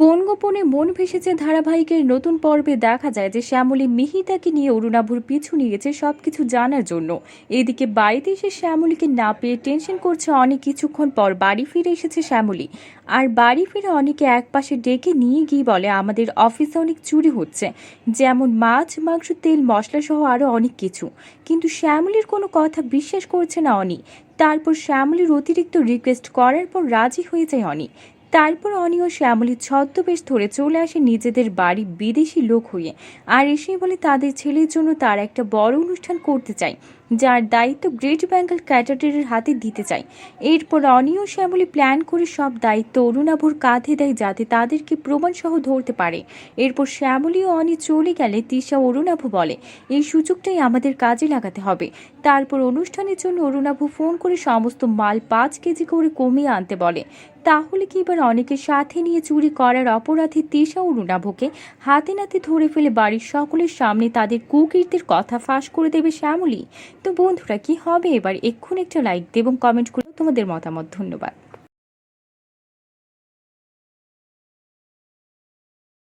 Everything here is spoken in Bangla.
কোন গোপনে মন ভেসেছে ধারাবাহিকের নতুন পর্বে দেখা যায় যে শ্যামলী মিহিতাকে নিয়ে অরুণাভুর পিছু নিয়েছে সবকিছু জানার জন্য। এদিকে বাড়িতে এসে শ্যামলীকে না পেয়ে টেনশন করছে অনেক কিছুক্ষণ পর বাড়ি ফিরে এসেছে শ্যামলী। আর বাড়ি ফিরে অনেকে একপাশে ডেকে নিয়ে গিয়ে বলে, আমাদের অফিসে অনেক চুরি হচ্ছে। যেমন মাছ, মাংস, তেল মশলা সহ আরও অনেক কিছু। কিন্তু শ্যামলীর কোনো কথা বিশ্বাস করছে না অনি। তারপর শ্যামলীর অতিরিক্ত রিকোয়েস্ট করার পর রাজি হয়ে যায় অনি। তারপর অনি ও শ্যামলী ছদ্মবেশ ধরে চলে আসে নিজেদের বাড়ি বিদেশি লোক হয়ে। আর এসে বলে তাদের ছেলের জন্য তার একটা বড় অনুষ্ঠান করতে চাই, যার দায়িত্ব গ্রেট বেঙ্গল ক্যাটারের হাতে দিতে চাই। এরপর অনি ও শ্যামলী প্ল্যান করে সব দায়িত্ব অরুণাভর কাঁধে দেয় যাতে তাদেরকে প্রমাণ সহ ধরতে পারে। এরপর শ্যামলী ও অনি চলে গেলে তিশা অরুণাভ বলে, এই সুযোগটাই আমাদের কাজে লাগাতে হবে। তারপর অনুষ্ঠানের জন্য অরুণাভ ফোন করে সমস্ত মাল পাঁচ কেজি করে কমিয়ে আনতে বলে। তাহলে কি এবার অনেকে সাথে নিয়ে চুরি করার অপরাধী তিশা রুনাভোকে হাতে নাতে ধরে ফেলে বাড়ির সকলের সামনে তাদের কুকীর্তির কথা ফাঁস করে দেবে শ্যামলী? তো বন্ধুরা, কি হবে এবার? এক্ষুনি একটা লাইক দেব এবং কমেন্ট করে তোমাদের মতামত ধন্যবাদ।